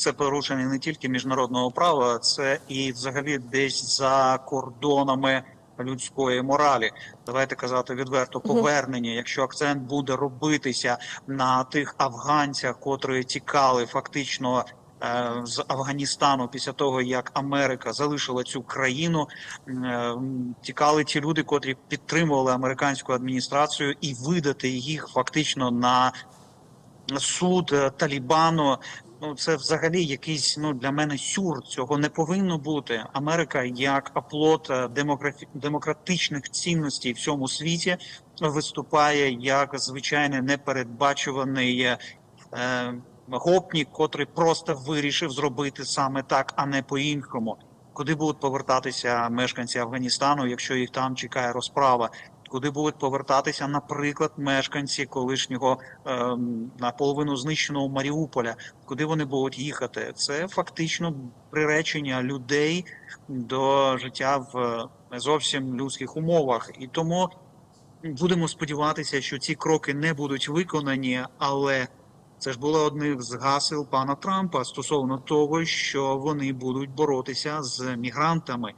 Це порушення не тільки міжнародного права, це і взагалі десь за кордонами людської моралі. Давайте казати відверто повернення. Якщо акцент буде робитися на тих афганцях, котрі тікали фактично. е, З Афганістану після того, як Америка залишила цю країну, е, тікали ті люди, котрі підтримували американську адміністрацію, і видати їх фактично на суд е, Талібану. Ну це взагалі якийсь ну для мене сюр. Цього не повинно бути. Америка як оплот е, демографі- демократичних цінностей в цьому світі виступає як звичайний непередбачуваний е, е, гопнік, котрий просто вирішив зробити саме так, а не по-іншому. Куди будуть повертатися мешканці Афганістану, якщо їх там чекає розправа? Куди будуть повертатися, наприклад, мешканці колишнього ем, наполовину знищеного Маріуполя? Куди вони будуть їхати? Це фактично приречення людей до життя в е, не зовсім людських умовах, і тому будемо сподіватися, що ці кроки не будуть виконані, але це ж було одним з гасел пана Трампа стосовно того, що вони будуть боротися з мігрантами.